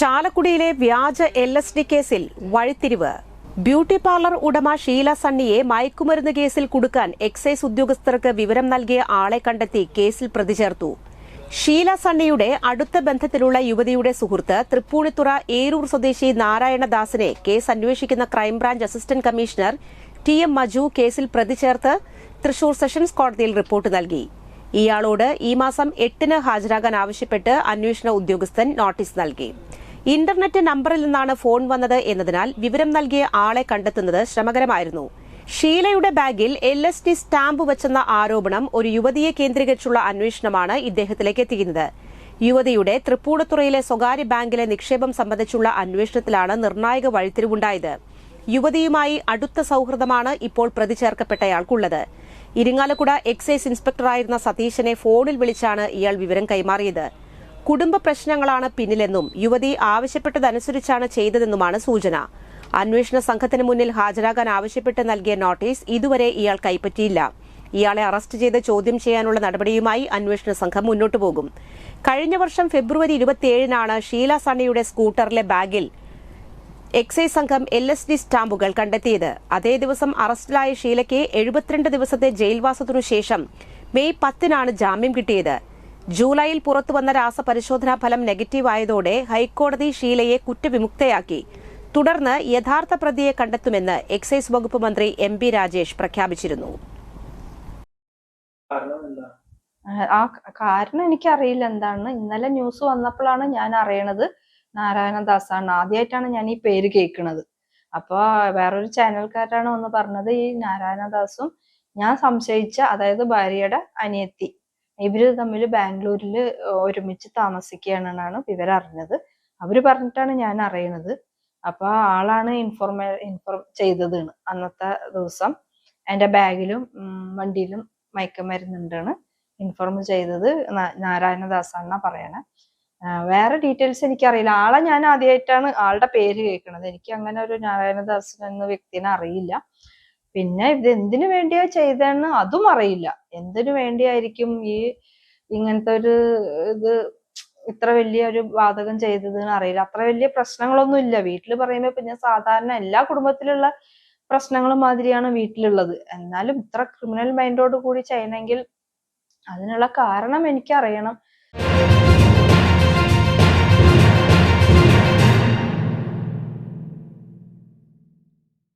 ചാലക്കുടിയിലെ വ്യാജ L S D കേസിൽ വഴിത്തിരിവ്. ബ്യൂട്ടി പാർലർ ഉടമ ഷീല സണ്ണിയെ മയക്കുമരുന്ന് കേസിൽ കുടുക്കാൻ എക്സൈസ് ഉദ്യോഗസ്ഥർക്ക് വിവരം നൽകിയ ആളെ കണ്ടെത്തി കേസിൽ പ്രതി ചേർത്തു ഷീല സണ്ണിയുടെ അടുത്ത ബന്ധത്തിലുള്ള യുവതിയുടെ സുഹൃത്ത് തൃപ്പൂണിത്തുറ ഏരൂർ സ്വദേശി നാരായണദാസിനെ കേസ് അന്വേഷിക്കുന്ന crime branch assistant commissioner T M Maju കേസിൽ പ്രതി ചേർത്ത് തൃശൂർ സെഷൻസ് കോടതിയിൽ റിപ്പോർട്ട് നൽകി. ഇയാളോട് ഈ മാസം എട്ടിന് ഹാജരാകാൻ ആവശ്യപ്പെട്ട് അന്വേഷണ ഉദ്യോഗസ്ഥൻ നോട്ടീസ് നൽകി. ഇന്റർനെറ്റ് നമ്പറിൽ നിന്നാണ് ഫോൺ വന്നത് എന്നതിനാൽ വിവരം നൽകിയ ആളെ കണ്ടെത്തുന്നത് ശ്രമകരമായിരുന്നു. ഷീലയുടെ ബാഗിൽ എൽ എസ് ടി സ്റ്റാമ്പ് വെച്ചെന്ന ആരോപണം ഒരു യുവതിയെ കേന്ദ്രീകരിച്ചുള്ള അന്വേഷണമാണ് ഇദ്ദേഹത്തിലേക്ക് എത്തിക്കുന്നത്. യുവതിയുടെ തൃപ്പൂണിത്തുറയിലെ സ്വകാര്യ ബാങ്കിലെ നിക്ഷേപം സംബന്ധിച്ചുള്ള അന്വേഷണത്തിലാണ് നിർണായക വഴിത്തിരിവുണ്ടായത്. യുവതിയുമായി അടുത്ത സൌഹൃദമാണ് ഇപ്പോൾ പ്രതി ചേർക്കപ്പെട്ടയാൾക്കുള്ളത്. ഇരിങ്ങാലക്കുട എക്സൈസ് ഇൻസ്പെക്ടറായിരുന്ന സതീശനെ ഫോണിൽ വിളിച്ചാണ് ഇയാൾ വിവരം കൈമാറിയത്. കുടുംബ പ്രശ്നങ്ങളാണ് പിന്നിലെന്നും യുവതി ആവശ്യപ്പെട്ടതനുസരിച്ചാണ് ചെയ്തതെന്നുമാണ് സൂചന. അന്വേഷണ സംഘത്തിന് മുന്നിൽ ഹാജരാകാൻ ആവശ്യപ്പെട്ട് നൽകിയ നോട്ടീസ് ഇതുവരെ ഇയാൾ കൈപ്പറ്റിയില്ല. ഇയാളെ അറസ്റ്റ് ചെയ്ത് ചോദ്യം ചെയ്യാനുള്ള നടപടിയുമായി അന്വേഷണ സംഘം മുന്നോട്ടു പോകും. കഴിഞ്ഞ വർഷം ഫെബ്രുവരി ഇരുപത്തിയേഴിനാണ് ഷീല സണ്ണിയുടെ സ്കൂട്ടറിലെ ബാഗിൽ എക്സൈസ് സംഘം എൽ എസ് ഡി സ്റ്റാമ്പുകൾ കണ്ടെത്തിയത്. അതേ ദിവസം അറസ്റ്റിലായ ഷീലയ്ക്ക് എഴുപത്തിരണ്ട് ദിവസത്തെ ജയിൽവാസത്തിനു ശേഷം മെയ് പത്തിനാണ് ജാമ്യം കിട്ടിയത്. ജൂലൈയിൽ പുറത്തുവന്ന രാസപരിശോധനാ ഫലം നെഗറ്റീവ് ആയതോടെ ഹൈക്കോടതി ഷീലയെ കുറ്റവിമുക്തയാക്കി. തുടർന്ന് യഥാർത്ഥ പ്രതിയെ കണ്ടെത്തുമെന്ന് എക്സൈസ് വകുപ്പ് മന്ത്രി എം ബി രാജേഷ് പ്രഖ്യാപിച്ചിരുന്നു. ആ- കാരണം എനിക്കറിയില്ല എന്താണ്. ഇന്നലെ ന്യൂസ് വന്നപ്പോഴാണ് ഞാൻ അറിയണത് നാരായണദാസാണ്. ആദ്യമായിട്ടാണ് ഞാൻ ഈ പേര് കേൾക്കുന്നത് അപ്പൊ വേറൊരു ചാനൽക്കാരാണ് വന്ന് പറഞ്ഞത് ഈ നാരായണദാസും ഞാൻ സംശയിച്ച അതായത് ഭാര്യയുടെ അനിയത്തി. ഇവർ തമ്മിൽ ബാംഗ്ലൂരിൽ ഒരുമിച്ച് താമസിക്കുകയാണെന്നാണ് വിവരം അറിഞ്ഞത് അവർ പറഞ്ഞിട്ടാണ് ഞാൻ അറിയണത് അപ്പൊ ആളാണ് ഇൻഫോർമേ ഇൻഫോർം ചെയ്തത് അന്നത്തെ ദിവസം. എന്റെ ബാഗിലും വണ്ടിയിലും മയക്കുമരുന്നുണ്ടാണ് ഇൻഫോം ചെയ്തത് നാ- നാരായണദാസാണെന്നാ പറയണേ. വേറെ ഡീറ്റെയിൽസ് എനിക്കറിയില്ല. ആളെ ഞാൻ ആദ്യമായിട്ടാണ് ആളുടെ പേര് കേൾക്കുന്നത് എനിക്ക് അങ്ങനെ ഒരു നാരായണദാസൻ എന്ന വ്യക്തിനെ അറിയില്ല. പിന്നെ ഇത് എന്തിനു വേണ്ടിയാ ചെയ്തതെന്ന് അതും അറിയില്ല. എന്തിനു വേണ്ടിയായിരിക്കും ഈ ഇങ്ങനത്തെ ഒരു ഇത് ഇത്ര വലിയ ഒരു വാതകം ചെയ്തതെന്ന് അറിയില്ല. അത്ര വലിയ പ്രശ്നങ്ങളൊന്നും ഇല്ല. വീട്ടിൽ പറയുമ്പോ പിന്നെ സാധാരണ എല്ലാ കുടുംബത്തിലുള്ള പ്രശ്നങ്ങളും മാതിരിയാണ് വീട്ടിലുള്ളത്. എന്നാലും ഇത്ര ക്രിമിനൽ മൈൻഡോട് കൂടി ചെയ്യണമെങ്കിൽ അതിനുള്ള കാരണം എനിക്കറിയണം.